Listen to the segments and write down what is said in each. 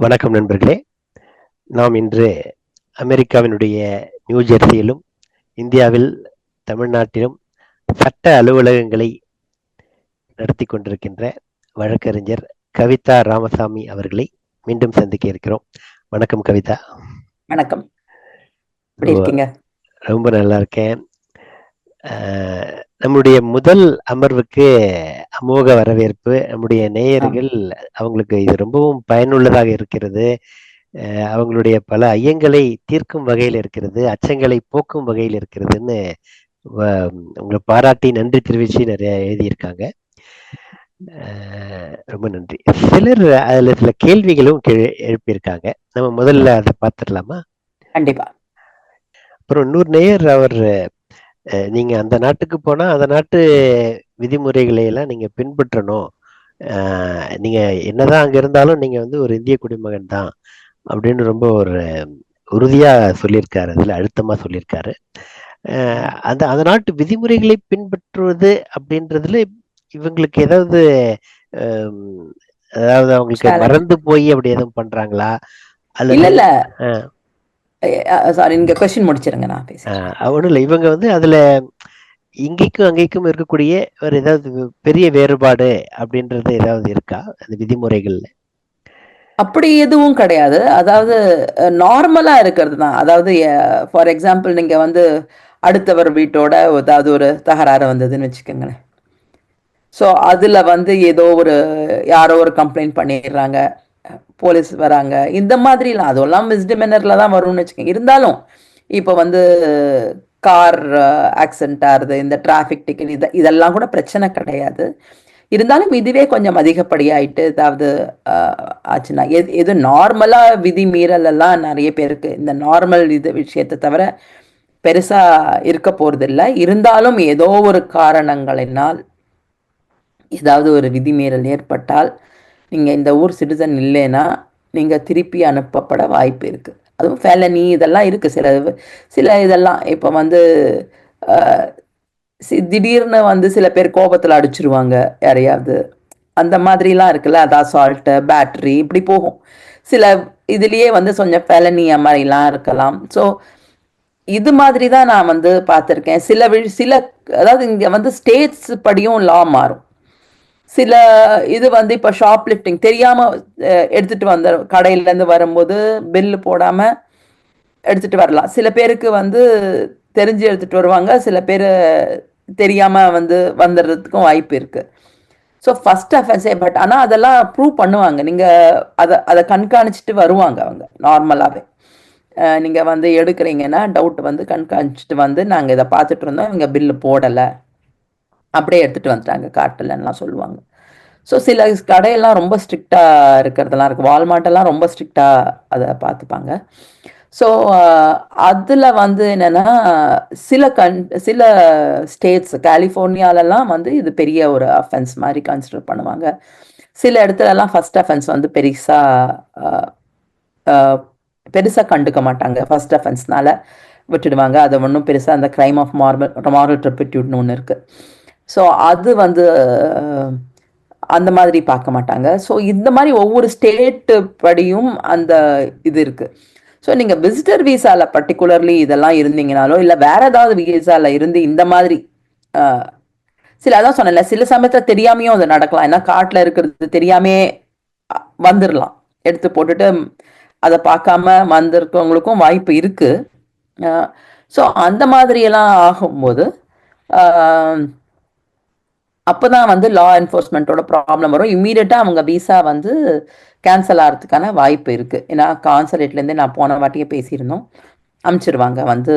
வணக்கம் நண்பர்களே. நாம் இன்று அமெரிக்காவினுடைய நியூ ஜெர்சியிலும் இந்தியாவில் தமிழ்நாட்டிலும் சட்ட அலுவலகங்களை நடத்தி கொண்டிருக்கின்ற வழக்கறிஞர் கவிதா ராமசாமி அவர்களை மீண்டும் சந்திக்க இருக்கிறோம். வணக்கம் கவிதா. வணக்கம். ரொம்ப நல்லா இருக்கேன். நம்முடைய முதல் அமர்வுக்கு அமோக வரவேற்பு நம்முடைய நேயர்கள் அவங்களுக்கு இது ரொம்பவும் பயனுள்ளதாக இருக்கிறது. அவங்களுடைய பல ஐயங்களை தீர்க்கும் வகையில் இருக்கிறது அச்சங்களை போக்கும் வகையில் இருக்கிறதுன்னு உங்களை பாராட்டி நன்றி தெரிவிச்சு நிறைய எழுதியிருக்காங்க. ரொம்ப நன்றி. சிலர் அதுல சில கேள்விகளும் கே- எழுப்பியிருக்காங்க. நம்ம முதல்ல அதை பார்த்துடலாமா? கண்டிப்பா. அப்புறம் இன்னொரு நேயர் அவர் நீங்க அந்த நாட்டுக்கு போனா அந்த நாட்டு விதிமுறைகளை எல்லாம் நீங்க பின்பற்றணும். நீங்க என்னதான் அங்க இருந்தாலும் நீங்க வந்து ஒரு இந்திய குடிமகன் தான் அப்படின்னு ரொம்ப ஒரு உறுதியா சொல்லியிருக்காரு. அதுல அழுத்தமா சொல்லியிருக்காரு. அந்த அந்த நாட்டு விதிமுறைகளை பின்பற்றுவது அப்படின்றதுல இவங்களுக்கு ஏதாவது அதாவது அவங்களுக்கு. மறந்து போய் அப்படி எதுவும் பண்றாங்களா? இல்ல இல்ல சாரி நீங்க கொஸ்டின் முடிச்சிருங்க நான் பேசுறேன். ஒன்றும் இல்லை இவங்க வந்து அதுல இங்கேக்கும் அங்கேக்கும் இருக்கக்கூடிய ஒரு ஏதாவது பெரிய வேறுபாடு அப்படின்றது ஏதாவது இருக்கா? அந்த விதிமுறைகள்ல? அப்படி எதுவும் கிடையாது. அதாவது நார்மலா இருக்கிறது தான். அதாவது ஃபார் எக்ஸாம்பிள் நீங்க வந்து அடுத்தவர் வீட்டோட ஏதாவது ஒரு தகராறு வந்ததுன்னு வச்சுக்கோங்களேன். ஸோ அதுல வந்து ஏதோ ஒரு யாரோ ஒரு கம்ப்ளைண்ட் பண்ணிடுறாங்க. போலீஸ் வராங்க. இந்த மாதிரிலாம் அதெல்லாம் மிஸ்டிமினரில் தான் வரும்னு வச்சுக்கோங்க. இருந்தாலும் இப்போ வந்து கார் ஆக்சிடென்ட் ஆகுது இந்த டிராஃபிக் டிக்கெட் இது இதெல்லாம் கூட பிரச்சனை கிடையாது. இருந்தாலும் இதுவே கொஞ்சம் அதிகப்படியாயிட்டு ஏதாவது ஆச்சுன்னா எது எது நார்மலாக விதி மீறலெல்லாம் நிறைய பேருக்கு இந்த நார்மல் இது விஷயத்தை தவிர பெருசாக இருக்க போகிறதில்ல இருந்தாலும் ஏதோ ஒரு காரணங்களினால் ஏதாவது ஒரு விதிமீறல் ஏற்பட்டால் நீங்கள் இந்த ஊர் சிட்டிசன் இல்லைன்னா நீங்கள் திருப்பி அனுப்பப்பட வாய்ப்பு இருக்குது அதுவும் ஃபெலனி இதெல்லாம் இருக்குது சில சில இதெல்லாம் இப்போ வந்து சி- திடீர்னு வந்து சில பேர் கோபத்தில் அடிச்சிருவாங்க. யாரையாவது அந்த மாதிரிலாம் இருக்குல்ல? அதான் சால்ட்டு பேட்டரி இப்படி போகும். சில இதுலேயே வந்து கொஞ்சம் ஃபெலனி மாதிரிலாம் இருக்கலாம். ஸோ இது மாதிரி தான் நான் வந்து பார்த்துருக்கேன். சில வி- சில அதாவது இங்கே வந்து ஸ்டேட்ஸ் படியும் லா மாறும். சில இது வந்து இப்போ ஷாப் லிஃப்டிங் தெரியாமல் எடுத்துகிட்டு வந்து கடையிலேருந்து வரும்போது பில்லு போடாமல் எடுத்துகிட்டு வரலாம். சில பேருக்கு வந்து தெரிஞ்சு எடுத்துகிட்டு வருவாங்க. சில பேர் தெரியாமல் வந்து வந்துடுறதுக்கும் வாய்ப்பு இருக்குது ஸோ ஃபஸ்ட் அஃபென்ஸே பட் ஆனால் அதெல்லாம் ப்ரூவ் பண்ணுவாங்க. நீங்கள் அதை அதை கண்காணிச்சிட்டு வருவாங்க அவங்க நார்மலாகவே நீங்கள் வந்து எடுக்கிறீங்கன்னா டவுட் வந்து கண்காணிச்சிட்டு வந்து நாங்கள் இதை பார்த்துட்டு இருந்தோம். இவங்க பில்லு போடலை. அப்படியே எடுத்துகிட்டு வந்துட்டாங்க காட்டலன்னுலாம் சொல்லுவாங்க. ஸோ சில கடையெல்லாம் ரொம்ப ஸ்ட்ரிக்டாக இருக்கிறதெல்லாம் இருக்குது வால்மார்ட்டெல்லாம் ரொம்ப ஸ்ட்ரிக்டாக அதை பார்த்துப்பாங்க. ஸோ அதில் வந்து என்னென்னா சில கண் சில ஸ்டேட்ஸ் கலிஃபோர்னியாலலாம் வந்து இது பெரிய ஒரு அஃபென்ஸ் மாதிரி கன்சிடர் பண்ணுவாங்க. சில இடத்துலலாம் ஃபர்ஸ்ட் அஃபென்ஸ் வந்து பெருசாக பெருசாக கண்டுக்க மாட்டாங்க. ஃபஸ்ட் அஃபென்ஸ்னால விட்டுடுவாங்க. அதை ஒன்றும் பெருசாக அந்த க்ரைம் ஆஃப் மார்பல் மாரல் ட்ரிபிட்யூட்னு ஒன்று இருக்குது ஸோ அது வந்து அந்த மாதிரி பார்க்க மாட்டாங்க. ஸோ இந்த மாதிரி ஒவ்வொரு ஸ்டேட்டு படியும் அந்த இது இருக்குது ஸோ நீங்கள் விசிட்டர் விசாவில் பர்டிகுலர்லி இதெல்லாம் இருந்தீங்கனாலோ இல்லை வேற ஏதாவது விசாவில் இருந்து இந்த மாதிரி சில அதான் சொன்னேன்ல சில சமயத்தில் தெரியாமையும் அது நடக்கலாம். ஏன்னா காட்டில் இருக்கிறது தெரியாமே வந்துடலாம் எடுத்து போட்டுட்டு அதை பார்க்காம வந்திருக்கவங்களுக்கும் வாய்ப்பு இருக்குது ஸோ அந்த மாதிரியெல்லாம் ஆகும்போது அப்போதான் வந்து லா என்ஃபோர்ஸ்மெண்ட்டோட ப்ராப்ளம் வரும். இம்மீடியட்டாக அவங்க விசா வந்து கேன்சல் ஆகிறதுக்கான வாய்ப்பு இருக்குது ஏன்னா கான்சலேட்லேருந்தே நான் போன வாட்டியே பேசியிருந்தோம். அமுச்சிடுவாங்க வந்து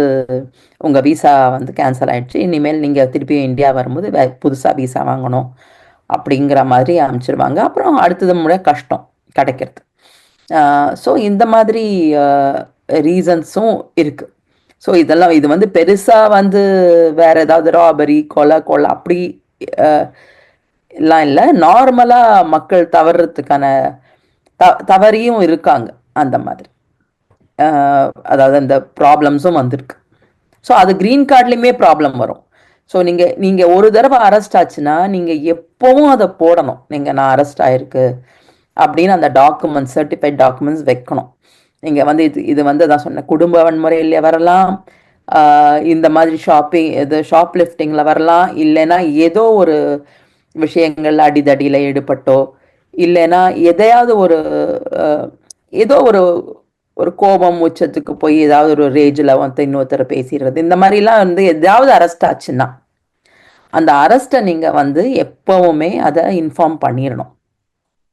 உங்கள் விசா வந்து கேன்சல் ஆகிடுச்சு இனிமேல் நீங்கள் திருப்பியும் இந்தியா வரும்போது புதுசாக விசா வாங்கணும் அப்படிங்கிற மாதிரி அமுச்சிடுவாங்க அப்புறம் அடுத்தது முறை கஷ்டம் கிடைக்கிறது. ஸோ இந்த மாதிரி ரீசன்ஸும் இருக்குது ஸோ இதெல்லாம் இது வந்து பெருசாக வந்து வேறு ஏதாவது ராபரி கொலை கொலை அப்படி எல்லாம் இல்லை. நார்மலாக மக்கள் தவறுறதுக்கான த தவறியும் இருக்காங்க. அந்த மாதிரி. அதாவது அந்த ப்ராப்ளம்ஸும் வந்திருக்கு. ஸோ அது க்ரீன் கார்ட்லேயுமே ப்ராப்ளம் வரும். ஸோ நீங்கள் நீங்கள் ஒரு தடவை அரெஸ்ட் ஆச்சுன்னா நீங்கள் எப்போவும் அதை போடணும். நீங்கள் நான் அரெஸ்ட் ஆயிருக்கு அப்படின்னு அந்த டாக்குமெண்ட்ஸ் சர்டிஃபைட் டாக்குமெண்ட்ஸ் வைக்கணும். நீங்கள் வந்து இது இது வந்து தான் சொன்னேன். குடும்ப வன்முறையில் வரலாம். இந்த மாதிரி ஷாப்பிங் இது ஷாப் லிஃப்டிங்கில் வரலாம். இல்லைன்னா ஏதோ ஒரு விஷயங்கள்ல அடிதடியில் ஈடுபட்டோ இல்லைன்னா எதையாவது ஒரு ஏதோ ஒரு ஒரு கோபம் உச்சத்துக்கு போய் ஏதாவது ஒரு ரேஜில் வந்து இன்னொருத்தரை பேசிடுறது. இந்த மாதிரிலாம் வந்து எதாவது அரெஸ்ட் ஆச்சுன்னா அந்த அரெஸ்ட்டை நீங்கள் வந்து எப்பவுமே அதை இன்ஃபார்ம் பண்ணிடணும்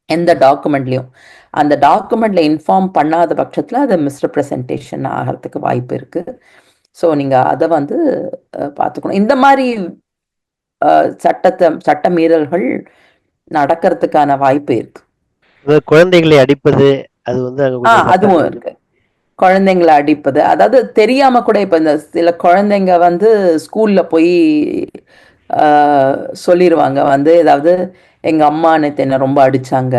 எந்த டாக்குமெண்ட்லையும் அந்த டாக்குமெண்ட்டில் இன்ஃபார்ம் பண்ணாத பட்சத்தில் அது மிஸ்ரெப்ரசன்டேஷன் ஆகிறதுக்கு வாய்ப்பு இருக்குது ஸோ நீங்கள் அதை வந்து பார்த்துக்கணும் இந்த மாதிரி சட்டத்தை சட்ட மீறல்கள் நடக்கிறதுக்கான வாய்ப்பு இருக்கு. குழந்தைகளை அடிப்பது அது வந்து அதுவும் இருக்கு. குழந்தைங்களை அடிப்பது. அதாவது தெரியாம கூட இப்ப இந்த சில குழந்தைங்க வந்து ஸ்கூல்ல போய் ஆஹ், சொல்லிருவாங்க. வந்து ஏதாவது எங்க அம்மா நேத்து என்ன ரொம்ப அடிச்சாங்க.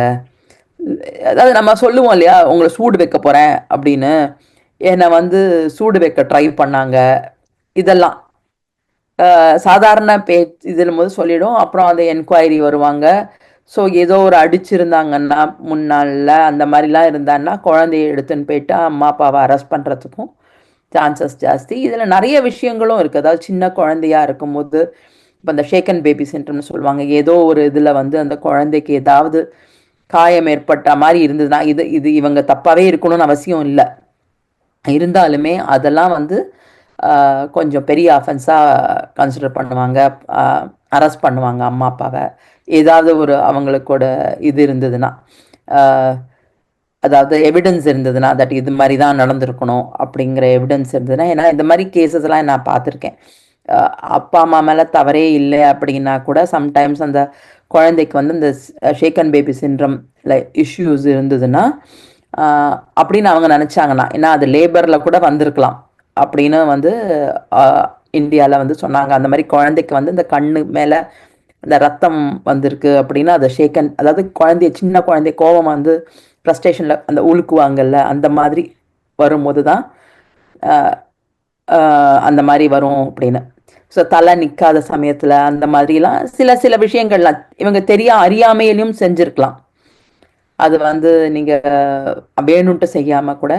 அதாவது நம்ம சொல்லுவோம் இல்லையா? உங்களை சூடு வைக்க போறேன். அப்படின்னு. என்னை வந்து சூடு வைக்க ட்ரை பண்ணாங்க. இதெல்லாம். சாதாரண பே இதில் போது சொல்லிடும். அப்புறம் அந்த என்கொயரி வருவாங்க. ஸோ ஏதோ ஒரு அடிச்சிருந்தாங்கன்னா முன்னாளில் அந்த மாதிரிலாம் இருந்தாங்கன்னா குழந்தைய எடுத்துன்னு போயிட்டு அம்மா அப்பாவை அரெஸ்ட் பண்ணுறதுக்கும் சான்சஸ் ஜாஸ்தி. இதில் நிறைய விஷயங்களும் இருக்குது அதாவது சின்ன குழந்தையாக இருக்கும்போது இப்போ அந்த ஷேக்கன் பேபி சென்டர்னு சொல்லுவாங்க. ஏதோ ஒரு இதில் வந்து அந்த குழந்தைக்கு ஏதாவது காயம் ஏற்பட்ட மாதிரி இருந்ததுன்னா இது இது இவங்க தப்பாகவே இருக்கணும்னு அவசியம் இல்லை. இருந்தாலுமே அதெல்லாம் வந்து கொஞ்சம் பெரிய அஃபென்ஸாக கன்சிடர் பண்ணுவாங்க. அரெஸ்ட் பண்ணுவாங்க அம்மா அப்பாவை. ஏதாவது ஒரு அவங்களுக்கோட இது இருந்ததுன்னா அதாவது எவிடன்ஸ் இருந்ததுன்னா தட் இது மாதிரி தான் நடந்திருக்கணும் அப்படிங்கிற எவிடன்ஸ் இருந்ததுன்னா ஏன்னா இந்த மாதிரி கேசஸ்லாம் நான் பார்த்துருக்கேன். அப்பா அம்மா மேலே தவறே இல்லை அப்படின்னா கூட சம்டைம்ஸ் அந்த குழந்தைக்கு வந்து இந்த ஷேக்கன் பேபி சின்ட்ரம்ல இஷ்யூஸ் இருந்ததுன்னா அப்படின்னு அவங்க நினச்சாங்கன்னா ஏன்னா அது லேபரில் கூட வந்திருக்கலாம் அப்படின்னு வந்து இந்தியாவில் வந்து சொன்னாங்க. அந்த மாதிரி குழந்தைக்கு வந்து இந்த கண்ணு மேலே இந்த ரத்தம் வந்திருக்கு அப்படின்னா அதை ஷேக்கன் அதாவது குழந்தைய சின்ன குழந்தைய கோபம் வந்து ஃப்ரஸ்ட்ரேஷனில் அந்த உழுக்குவாங்கல்ல அந்த மாதிரி வரும்போது தான் அந்த மாதிரி வரும் அப்படின்னு. ஸோ தலை நிற்காத சமயத்தில் அந்த மாதிரிலாம் சில சில விஷயங்கள்லாம் இவங்க தெரியா அறியாமையிலையும் செஞ்சுருக்கலாம். அது வந்து நீங்கள் வேணும்ட்டு செய்யாமல் கூட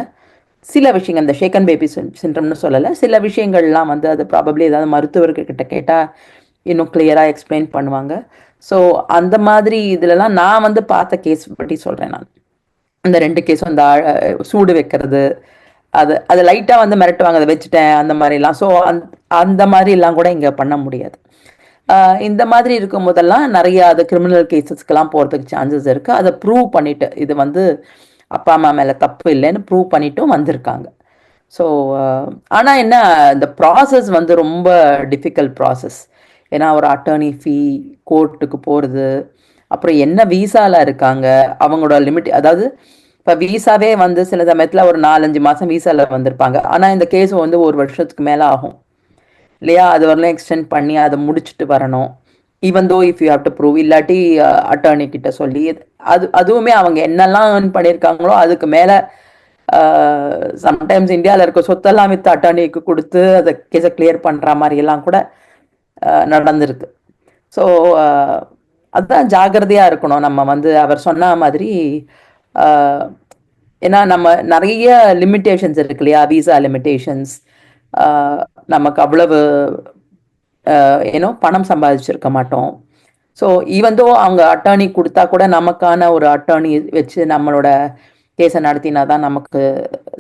சில விஷயங்கள் இந்த ஷேக்கன் பேபி சின்ட்ரம்னு சொல்லலை சில விஷயங்கள்லாம் வந்து அது ப்ராபப்ளி ஏதாவது மருத்துவர்கிட்ட கேட்டால் இன்னும் கிளியராக எக்ஸ்பிளைன் பண்ணுவாங்க. ஸோ அந்த மாதிரி இதுலலாம் நான் வந்து பார்த்த கேஸ் பற்றி சொல்கிறேன் நான். இந்த ரெண்டு கேஸும் அந்த சூடு வைக்கிறது அது அது லைட்டாக வந்து மிரட்டுவாங்க அதை வச்சுட்டேன் அந்த மாதிரிலாம். ஸோ அந் அந்த மாதிரிலாம் கூட இங்கே பண்ண முடியாது. இந்த மாதிரி இருக்கும் போதெல்லாம் நிறைய அது கிரிமினல் கேசஸ்க்கெல்லாம் போகிறதுக்கு சான்சஸ் இருக்குது அதை ப்ரூவ் பண்ணிட்டு இது வந்து அப்பா அம்மா மேலே தப்பு இல்லைன்னு ப்ரூவ் பண்ணிட்டும் வந்திருக்காங்க. ஸோ ஆனால் என்ன இந்த ப்ராசஸ் வந்து ரொம்ப டிஃபிகல்ட் ப்ராசஸ் ஏன்னா ஒரு அட்டர்னி ஃபீ கோர்ட்டுக்கு போகிறது அப்புறம் என்ன வீசாவில் இருக்காங்க அவங்களோட லிமிட் அதாவது இப்போ வீசாவே வந்து சில சமயத்தில் ஒரு நாலஞ்சு மாதம் வீசாவில் வந்திருப்பாங்க. ஆனால் இந்த கேஸ் வந்து ஒரு வருஷத்துக்கு மேலே ஆகும். இல்லையா? அது வரலாம் எக்ஸ்டெண்ட் பண்ணி அதை முடிச்சுட்டு வரணும். Even though if you have to prove இல்லாட்டி அட்டர்னி கிட்ட சொல்லி அது அதுவுமே அவங்க என்னெல்லாம் ஏர்ன் பண்ணியிருக்காங்களோ அதுக்கு மேலே சம்டைம்ஸ் இந்தியாவில் இருக்க சொத்தெல்லாம் வித்து அட்டர்னிக்கு கொடுத்து அதை கேஸை கிளியர் பண்ணுற மாதிரியெல்லாம் கூட நடந்திருக்கு. ஸோ அதுதான் ஜாக்கிரதையாக இருக்கணும். நம்ம வந்து அவர் சொன்ன மாதிரி ஏன்னா நம்ம நிறைய லிமிட்டேஷன்ஸ் இருக்கு இல்லையா? விசா லிமிட்டேஷன்ஸ் நமக்கு அவ்வளவு ஏன்னோ பணம் சம்பாதிச்சிருக்க மாட்டோம். ஸோ ஈவந்தோ அவங்க அட்டர்னி கொடுத்தா கூட நமக்கான ஒரு அட்டர்னி வச்சு நம்மளோட கேஸை நடத்தினா தான் நமக்கு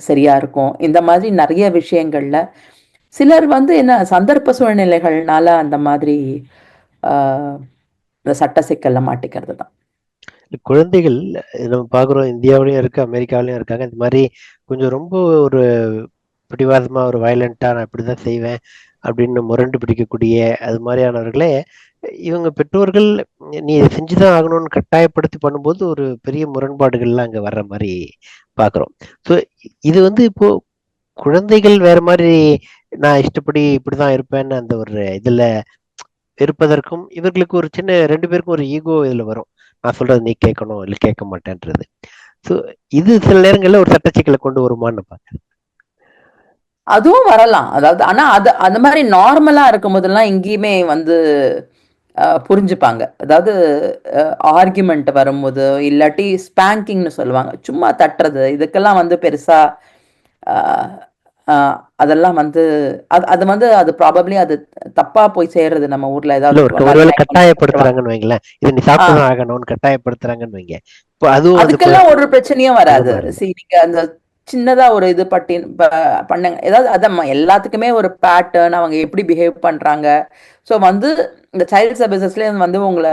சரியா இருக்கும். இந்த மாதிரி நிறைய விஷயங்கள்ல சிலர் வந்து என்ன சந்தர்ப்ப சூழ்நிலைகள்னால அந்த மாதிரி ஆஹ், இந்த சட்ட சிக்கல்ல மாட்டிக்கிறது தான். குழந்தைகள் நம்ம பார்க்குறோம் இந்தியாவிலையும் இருக்கு அமெரிக்காவிலையும் இருக்காங்க. இந்த மாதிரி கொஞ்சம் ரொம்ப ஒரு பிடிவாதமா ஒரு வயலண்ட்டாக நான் இப்படிதான் செய்வேன் அப்படின்னு முரண்டு பிடிக்கக்கூடிய அது மாதிரியானவர்களே இவங்க பெற்றோர்கள் நீ இதை செஞ்சுதான் ஆகணும்னு கட்டாயப்படுத்தி பண்ணும்போது ஒரு பெரிய முரண்பாடுகள்லாம் அங்க வர்ற மாதிரி பார்க்குறோம். ஸோ இது வந்து இப்போ குழந்தைகள் வேற மாதிரி நான் இஷ்டப்படி இப்படிதான் இருப்பேன்னு அந்த ஒரு இதுல இருப்பதற்கும் இவர்களுக்கு ஒரு சின்ன ரெண்டு பேருக்கும் ஒரு ஈகோ இதுல வரும். நான் சொல்றது நீ கேட்கணும் இல்லை கேட்க மாட்டேன்றது. ஸோ இது சில நேரங்களில் ஒரு சட்டச்சிக்கலை கொண்டு வருமான்னு பார்க்குறேன். அதுவும் வரலாம். அதாவது ஆனா அது அந்த மாதிரி நார்மலா இருக்கும் போதெல்லாம் எங்கேயுமே வந்து புரிஞ்சுப்பாங்க. அதாவது ஆர்குமெண்ட் வரும்போது இல்லாட்டி ஸ்பேங்கிங்னு சொல்லுவாங்க. சும்மா தட்டுறது. இதுக்கெல்லாம் வந்து பெருசா அதெல்லாம் வந்து அது அது வந்து அது ப்ராபப்ளி அது தப்பா போய் சேர்றது நம்ம ஊர்ல ஏதாவது ஒரு ஒரு ஒருவேளை கட்டாயப்படுத்துறாங்கன்னு வைங்களேன். இது நீ சாப்பிட்டுதான் ஆகணும்னு கட்டாயப்படுத்துறாங்கன்னு வைங்க. அதுக்கெல்லாம் ஒரு பிரச்சனையும் வராது. சரி நீங்க அந்த சின்னதாக ஒரு இது பட்டி பண்ணுங்க. ஏதாவது அதம்மா எல்லாத்துக்குமே ஒரு பேட்டர்ன் அவங்க எப்படி பிஹேவ் பண்ணுறாங்க ஸோ வந்து இந்த சைல்டு சர்வீசஸ்லேயே வந்து உங்களை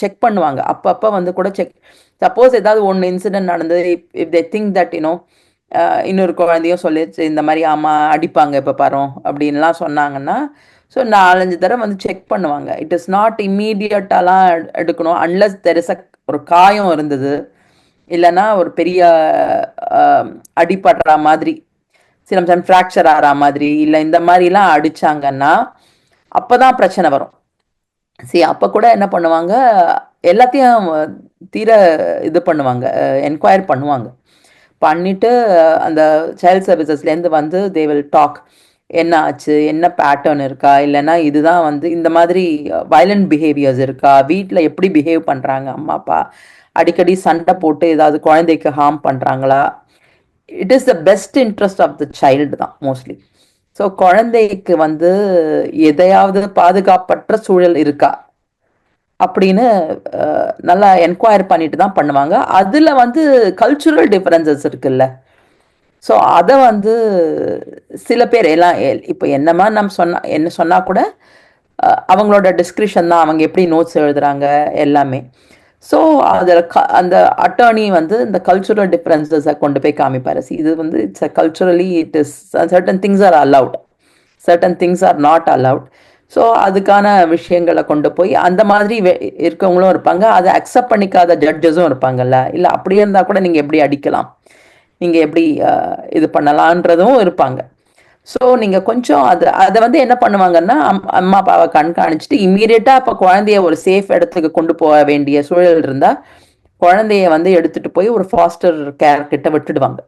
செக் பண்ணுவாங்க. அப்பப்போ வந்து கூட செக் சப்போஸ் ஏதாவது ஒன்று இன்சிடென்ட் நடந்தது if they think that you know இன்னொரு குழந்தையும் சொல்லிச்சு இந்த மாதிரி ஆமாம் அடிப்பாங்க இப்போ பரோம் அப்படின்லாம் சொன்னாங்கன்னா ஸோ நாலஞ்சு தடவை வந்து செக் பண்ணுவாங்க. இட் இஸ் நாட் இம்மீடியட்டாலாம் எடுக்கணும். அன்லஸ் தெரிச ஒரு காயம் இருந்தது. இல்லைன்னா ஒரு பெரிய அடிபடுற மாதிரி சில சமயம் ஃப்ராக்சர் ஆகிற மாதிரி இல்லை இந்த மாதிரிலாம் அடிச்சாங்கன்னா அப்பதான் பிரச்சனை வரும். சரி அப்போ கூட என்ன பண்ணுவாங்க எல்லாத்தையும் தீர இது பண்ணுவாங்க என்கொயர் பண்ணுவாங்க. பண்ணிவிட்டு அந்த சைல்ட் சர்வீசஸ்லேருந்து வந்து தே வில் டாக் என்ன ஆச்சு என்ன பேட்டர்ன் இருக்கா இல்லைன்னா இதுதான் வந்து இந்த மாதிரி வயலண்ட் பிஹேவியர்ஸ் இருக்கா வீட்டில் எப்படி பிஹேவ் பண்ணுறாங்க அம்மா அப்பா அடிக்கடி சண்டை போட்டு ஏதாவது குழந்தைக்கு ஹார்ம் பண்ணுறாங்களா it is the best interest of the child தான் மோஸ்ட்லி ஸோ குழந்தைக்கு வந்து எதையாவது பாதுகாப்பற்ற சூழல் இருக்கா? அப்படின்னு நல்லா என்கொயர் பண்ணிட்டு தான் பண்ணுவாங்க. அதில் வந்து கல்ச்சுரல் டிஃப்ரென்சஸ் இருக்குல்ல. ஸோ அதை வந்து சில பேர் எல்லாம் இப்போ என்னமா நம்ம சொன்னால் என்ன சொன்னால் கூட அவங்களோட டிஸ்கிரிப்ஷன் தான். அவங்க எப்படி நோட்ஸ் எழுதுறாங்க எல்லாமே. ஸோ அதில் க அந்த அட்டர்னி வந்து இந்த கல்ச்சுரல் டிஃப்ரென்சஸை கொண்டு போய் காமிப்பார். இது வந்து it's a culturally it is certain things are allowed certain things are not allowed so அதுக்கான விஷயங்களை கொண்டு போய் அந்த மாதிரி வெ- இருக்கவங்களும் இருப்பாங்க. அதை அக்செப்ட் பண்ணிக்காத ஜட்ஜஸும் இருப்பாங்கல்ல. இல்லை அப்படியே இருந்தால் கூட நீங்கள் எப்படி அடிக்கலாம்? நீங்கள் எப்படி இது பண்ணலான்றதும் இருப்பாங்க. ஸோ நீங்கள் கொஞ்சம் அது அதை வந்து என்ன பண்ணுவாங்கன்னா அம்- அம்மா அப்பாவை கண்காணிச்சுட்டு இம்மீடியட்டாக அப்போ குழந்தைய ஒரு சேஃப் இடத்துக்கு கொண்டு போக வேண்டிய சூழல் இருந்தால் குழந்தைய வந்து எடுத்துட்டு போய் ஒரு ஃபாஸ்டர் கேர் கிட்ட விட்டுடுவாங்க.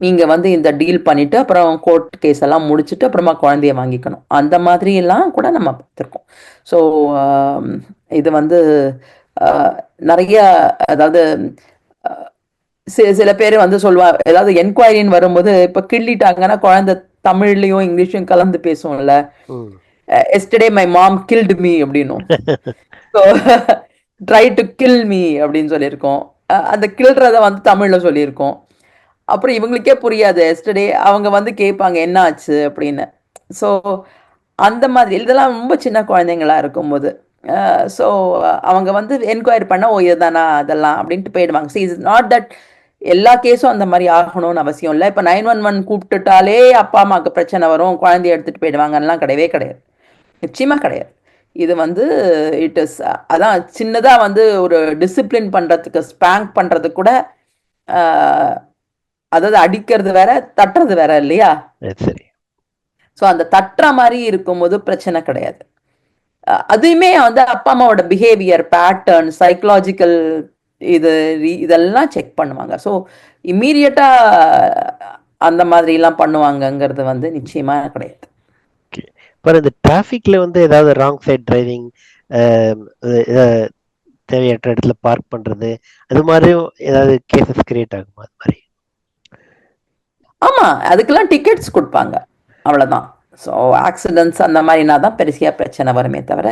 நீங்கள் வந்து இந்த டீல் பண்ணிட்டு அப்புறம் கோர்ட் கேஸ் எல்லாம் முடிச்சுட்டு அப்புறமா குழந்தைய வாங்கிக்கணும். அந்த மாதிரி கூட நம்ம பார்த்துருக்கோம். ஸோ இது வந்து நிறைய அதாவது சில பேர் வந்து சொல்லுவாங்க ஏதாவது என்கொயரின்னு வரும்போது இப்போ கிள்ளிட்டாங்கன்னா குழந்தை தமிழ்லயும் இங்கிலீஷும் கலந்து பேசும்ல ம். Yesterday my mom killed me அப்படின்னும். So try to kill me அப்படின்னு சொல்லியிருக்கோம். அந்த கில்றத வந்து தமிழ்ல சொல்லியிருக்கோம். அப்புறம் இவங்களுக்கே புரியாது. எஸ்டர்டே அவங்க வந்து கேட்பாங்க என்ன ஆச்சு அப்படின்னு. ஸோ அந்த மாதிரி இதெல்லாம் ரொம்ப சின்ன குழந்தைங்களா இருக்கும்போது. ஸோ அவங்க வந்து என்கொயரி பண்ண ஓ இதுதானா அதெல்லாம்? அப்படின்ட்டு போயிடுவாங்க. சி இஸ் நாட் தட் எல்லா கேஸும் அந்த மாதிரி ஆகணும்னு அவசியம் இல்லை. இப்போ நைன் ஒன் ஒன் கூப்பிட்டுட்டாலே அப்பா அம்மாவுக்கு பிரச்சனை வரும் குழந்தைய எடுத்துட்டு போயிடுவாங்கலாம் கிடையவே கிடையாது. நிச்சயமா கிடையாது. இது வந்து இட் இஸ் அதான் சின்னதா வந்து ஒரு டிசிப்ளின் பண்றதுக்கு ஸ்பேங்க் பண்றதுக்கு கூட அதாவது அடிக்கிறது வேற தட்டுறது வேற இல்லையா? சரி. ஸோ அந்த தட்டுற மாதிரி இருக்கும்போது பிரச்சனை கிடையாது. அஹ் அதையுமே வந்து அப்பா அம்மாவோட பிஹேவியர் பேட்டர்ன் சைக்கலாஜிக்கல் இது இதெல்லாம் செக் பண்ணுவாங்க. ஸோ இம்மீடியட்டா அந்த மாதிரி எல்லாம் பண்ணுவாங்கங்கிறது வந்து நிச்சயமா கிடையாது. அப்புறம் இந்த டிராஃபிக்ல வந்து ஏதாவது ராங் சைட் டிரைவிங் தேவையற்ற இடத்துல பார்க் பண்றது அது மாதிரியும் ஏதாவது கேசஸ் கிரியேட் ஆகுமா அது மாதிரி? ஆமா அதுக்கெல்லாம் டிக்கெட்ஸ் கொடுப்பாங்க. அவ்வளவுதான். ஸோ ஆக்சிடென்ட்ஸ் அந்த மாதிரினா தான் பெருசியா பிரச்சனை வருமே தவிர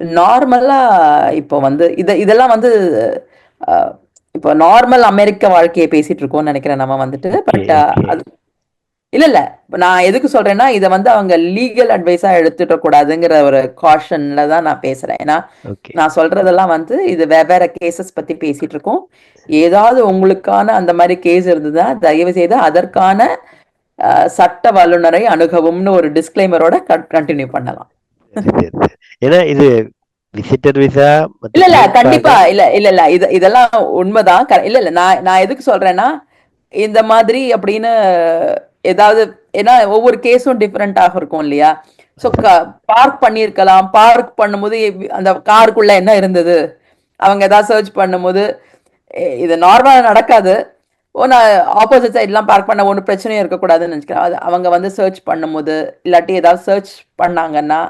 நார்மலா இப்போ வந்து இத இதெல்லாம் வந்து இப்போ நார்மல் அமெரிக்க வாழ்க்கையை பேசிட்டு இருக்கோம்னு நினைக்கிறேன் நம்ம வந்துட்டு பட். அது இல்ல இல்ல. நான் எதுக்கு சொல்றேன்னா இதை வந்து அவங்க லீகல் அட்வைஸா எடுத்துட கூடாதுங்கிற ஒரு காஷன்ல தான் நான் பேசுறேன். ஏன்னா நான் சொல்றதெல்லாம் வந்து இது வெவ்வேறு கேசஸ் பத்தி பேசிட்டு இருக்கோம். ஏதாவது உங்களுக்கான அந்த மாதிரி கேஸ் இருந்ததுன்னா தயவு செய்து அதற்கான சட்ட வல்லுநரை அணுகவும்னு ஒரு டிஸ்க்ளைமரோட கண்டினியூ பண்ணலாம். ஏன்னா இது விசிட்டர் விசா இல்ல இல்ல கண்டிப்பா. இல்ல இல்ல இல்ல. இது இதெல்லாம் உண்மைதான். இல்ல இல்ல. நான் நான் எதுக்கு சொல்றேன்னா இந்த மாதிரி அப்படின்னு ஏதாவது ஏன்னா ஒவ்வொரு கேஸும் டிஃப்ரெண்டாக இருக்கும் இல்லையா? ஸோ பார்க் பண்ணியிருக்கலாம். பார்க் பண்ணும்போது அந்த காருக்குள்ள என்ன இருந்தது? அவங்க ஏதாவது சர்ச் பண்ணும்போது இது நார்மலாக நடக்காது. ஓ நான் ஆப்போசிட் சைட்லாம் பார்க் பண்ண ஒன்றும் பிரச்சனையும் இருக்கக்கூடாதுன்னு நினச்சிக்கிறேன் அது அவங்க வந்து சர்ச் பண்ணும்போது இல்லாட்டி ஏதாவது சர்ச் பண்ணாங்கன்னா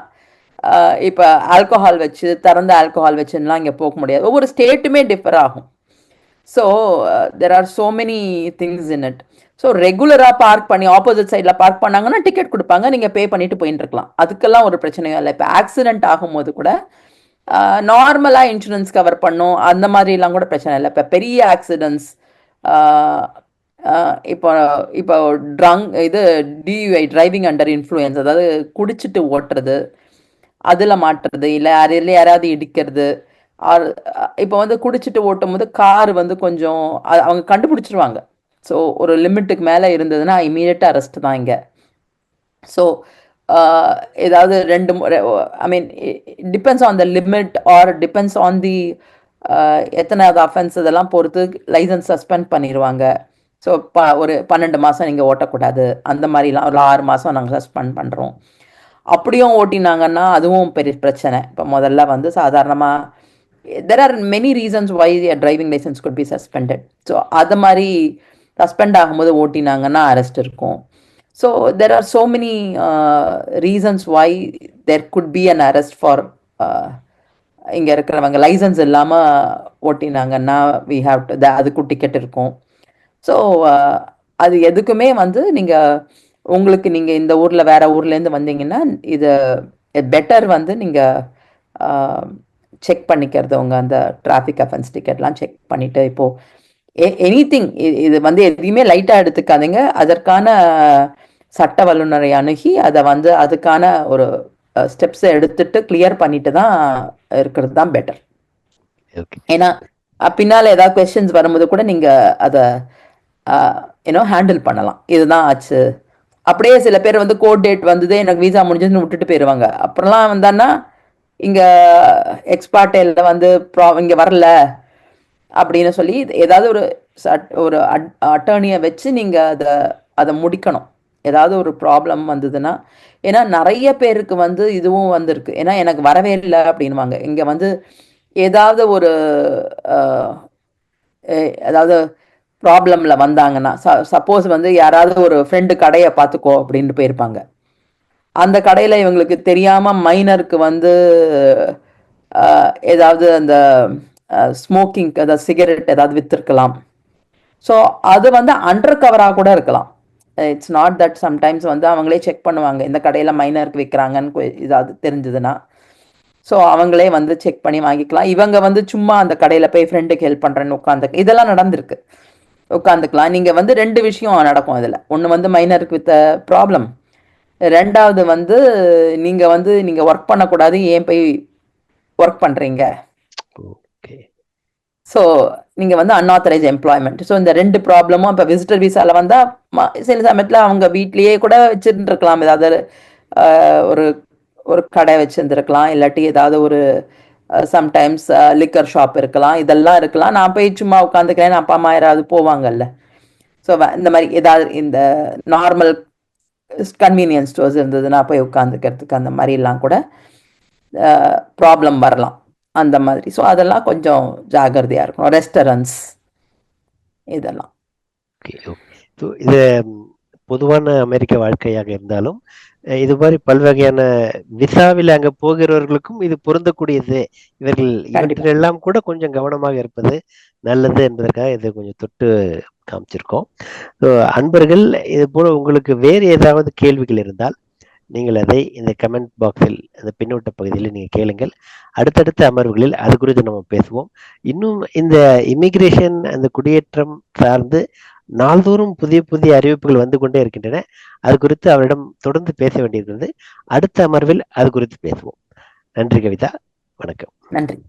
இப்போ ஆல்கஹால் வச்சு திறந்த ஆல்கஹால் வச்சுலாம் இங்கே போக முடியாது. ஒவ்வொரு ஸ்டேட்டுமே டிஃபர் ஆகும். So there are so many things in it so ரெகுலராக பார்க் பண்ணி ஆப்போசிட் சைடில் பார்க் பண்ணாங்கன்னா டிக்கெட் கொடுப்பாங்க. நீங்கள் பே பண்ணிட்டு போயின்னு இருக்கலாம். அதுக்கெல்லாம் ஒரு பிரச்சனையும் இல்லை. இப்போ ஆக்சிடென்ட் ஆகும்போது கூட நார்மலாக இன்சூரன்ஸ் கவர் பண்ணும். அந்த மாதிரிலாம் கூட பிரச்சனை இல்லை. இப்போ பெரிய ஆக்சிடென்ட்ஸ் இப்போ இப்போ ட்ரங் இது டியூஐ டிரைவிங் அண்டர் இன்ஃப்ளூயன்ஸ் அதாவது குடிச்சிட்டு ஓட்டுறது அதில் மாட்டுறது இல்லை யாரையில யாராவது இடிக்கிறது. ஆர் இப்போ வந்து குடிச்சிட்டு ஓட்டும் போது கார் வந்து கொஞ்சம் அவங்க கண்டுபிடிச்சிருவாங்க. ஸோ ஒரு லிமிட்டுக்கு மேலே இருந்ததுன்னா இமீடியட்டாக அரெஸ்ட் தான் இங்கே. ஸோ ஏதாவது ரெண்டு I mean depends on the limit or depends on the எத்தனாவது அஃபென்ஸ் இதெல்லாம் பொறுத்து லைசன்ஸ் சஸ்பெண்ட் பண்ணிடுவாங்க ஸோ ப ஒரு பன்னெண்டு மாதம் நீங்கள் ஓட்டக்கூடாது. அந்த மாதிரிலாம் ஒரு ஆறு மாதம் நாங்கள் சஸ்பெண்ட் பண்ணுறோம் அப்படியும் ஓட்டினாங்கன்னா அதுவும் பெரிய பிரச்சனை. இப்போ முதல்ல வந்து சாதாரணமாக there are many reasons why driving licence could be suspended so அது மாதிரி சஸ்பெண்ட் ஆகும்போது ஓட்டினாங்கன்னா அரெஸ்ட் இருக்கும். So there are so many reasons why they could be an arrest for இங்கே இருக்கிறவங்க. லைசன்ஸ் இல்லாமல் ஓட்டினாங்கன்னா வி ஹாவ் டு அதுக்கும் டிக்கெட் இருக்கும். ஸோ uh, அது எதுக்குமே வந்து நீங்கள் உங்களுக்கு நீங்கள் இந்த ஊரில் வேற ஊர்லேருந்து வந்தீங்கன்னா இது பெட்டர் வந்து நீங்கள் செக் பண்ணிக்கிறது. உங்கள் அந்த டிராஃபிக் அஃபென்ஸ் டிக்கெட்லாம் செக் பண்ணிவிட்டு இப்போது எனி திங் இது வந்து எதையுமே லைட்டாக எடுத்துக்காதீங்க. அதற்கான சட்ட வல்லுநரை அணுகி அதை வந்து அதுக்கான ஒரு ஸ்டெப்ஸை எடுத்துட்டு கிளியர் பண்ணிட்டு தான் இருக்கிறது தான் பெட்டர் ஏன்னா பின்னால் ஏதாவது கொஸ்டின்ஸ் வரும்போது கூட நீங்கள் அதை ஏன்னோ ஹேண்டில் பண்ணலாம். இதுதான் ஆச்சு. அப்படியே சில பேர் வந்து கோட் டேட் வந்ததே எனக்கு வீசா முடிஞ்சதுன்னு விட்டுட்டு போயிடுவாங்க அப்புறம்லாம் வந்தான்னா இங்கே எக்ஸ்பார்ட்டேல வந்து ப்ரா இங்கே வரல அப்படின்னு சொல்லி ஏதாவது ஒரு ஒரு அட்டர்னியை வச்சு நீங்கள் அதை அதை முடிக்கணும். ஏதாவது ஒரு ப்ராப்ளம் வந்ததுன்னா ஏன்னா நிறைய பேருக்கு வந்து இதுவும் வந்திருக்கு. ஏன்னா எனக்கு வரவே இல்லை அப்படின்வாங்க இங்கே வந்து ஏதாவது ஒரு அதாவது ப்ராப்ளமில் வந்தாங்கன்னா ச சப்போஸ் வந்து யாராவது ஒரு ஃப்ரெண்டு கடையை பார்த்துக்கோ அப்படின்ட்டு போயிருப்பாங்க. அந்த கடையில் இவங்களுக்கு தெரியாமல் மைனருக்கு வந்து ஏதாவது அந்த ஸ்மோக்கிங் அதாவது சிகரெட் ஏதாவது விற்றுருக்கலாம் ஸோ அது வந்து அண்டர் கவராக கூட இருக்கலாம். இட்ஸ் நாட் தட் சம்டைம்ஸ் வந்து அவங்களே செக் பண்ணுவாங்க இந்த கடையில் மைனருக்கு விற்கிறாங்கன்னு இதாவது தெரிஞ்சதுன்னா. ஸோ அவங்களே வந்து செக் பண்ணி வாங்கிக்கலாம். இவங்க வந்து சும்மா அந்த கடையில் போய் ஃப்ரெண்டுக்கு ஹெல்ப் பண்ணுறேன்னு உட்காந்து இதெல்லாம் நடந்திருக்கு. உட்காந்துக்கலாம் நீங்கள் வந்து ரெண்டு விஷயம் நடக்கும் அதில். ஒன்று வந்து மைனருக்கு வித்த ப்ராப்ளம் ரெண்டாவது வந்து நீங்கள் வந்து நீங்கள் ஒர்க் பண்ணக்கூடாது ஏன் போய் ஒர்க் பண்ணுறீங்க ஸோ நீங்கள் வந்து அன்ஆத்தரைஸ் எம்ப்ளாய்மெண்ட் ஸோ இந்த ரெண்டு ப்ராப்ளமும் இப்போ விசிட்டர் விசாவில் வந்தால் சில சமயத்தில் அவங்க வீட்லேயே கூட வச்சுருந்துருக்கலாம். ஏதாவது ஒரு ஒரு கடை வச்சுருந்துருக்கலாம். இல்லாட்டி ஏதாவது ஒரு சம்டைம்ஸ் லிக்கர் ஷாப் இருக்கலாம் இதெல்லாம் இருக்கலாம். நான் போய் சும்மா உட்காந்துக்கிறேன். அப்பா அம்மா யாராவது போவாங்கல்ல. ஸோ இந்த மாதிரி ஏதாவது இந்த நார்மல் கன்வீனியன்ஸ் ஸ்டோர்ஸ் இருந்ததுன்னா போய் உட்காந்துக்கிறதுக்கு அந்த மாதிரிலாம் கூட ப்ராப்ளம் வரலாம். அந்த மாதிரி. ஸோ அதெல்லாம் கொஞ்சம் ஜாகிரதையாக இருக்கணும். ரெஸ்டாரண்ட்ஸ் இதெல்லாம். ஸோ இது பொதுவான அமெரிக்க வாழ்க்கையாக இருந்தாலும் இது மாதிரி பல்வகையான விசாவில் அங்க போகிறவர்களுக்கும் இது பொருந்தக்கூடியது. இவர்கள் இவற்றிலெல்லாம் கூட கொஞ்சம் கவனமாக இருப்பது நல்லது என்பதற்காக இதை கொஞ்சம் தொட்டு காமிச்சிருக்கோம். அன்பர்கள் இது போல உங்களுக்கு வேறு ஏதாவது கேள்விகள் இருந்தால் நீங்கள் அதை இந்த கமெண்ட் பாக்ஸில் அந்த பின்னோட்ட பகுதியில் நீங்கள் கேளுங்கள். அடுத்தடுத்த அமர்வுகளில் அது குறித்து நம்ம பேசுவோம். இன்னும் இந்த இமிகிரேஷன் அந்த குடியேற்றம் சார்ந்து நாள்தோறும் புதிய புதிய அறிவிப்புகள் வந்து கொண்டே இருக்கின்றன. அது குறித்து அவரிடம் தொடர்ந்து பேச வேண்டியிருக்கிறது. அடுத்த அமர்வில் அது குறித்து பேசுவோம். நன்றி கவிதா. வணக்கம். நன்றி.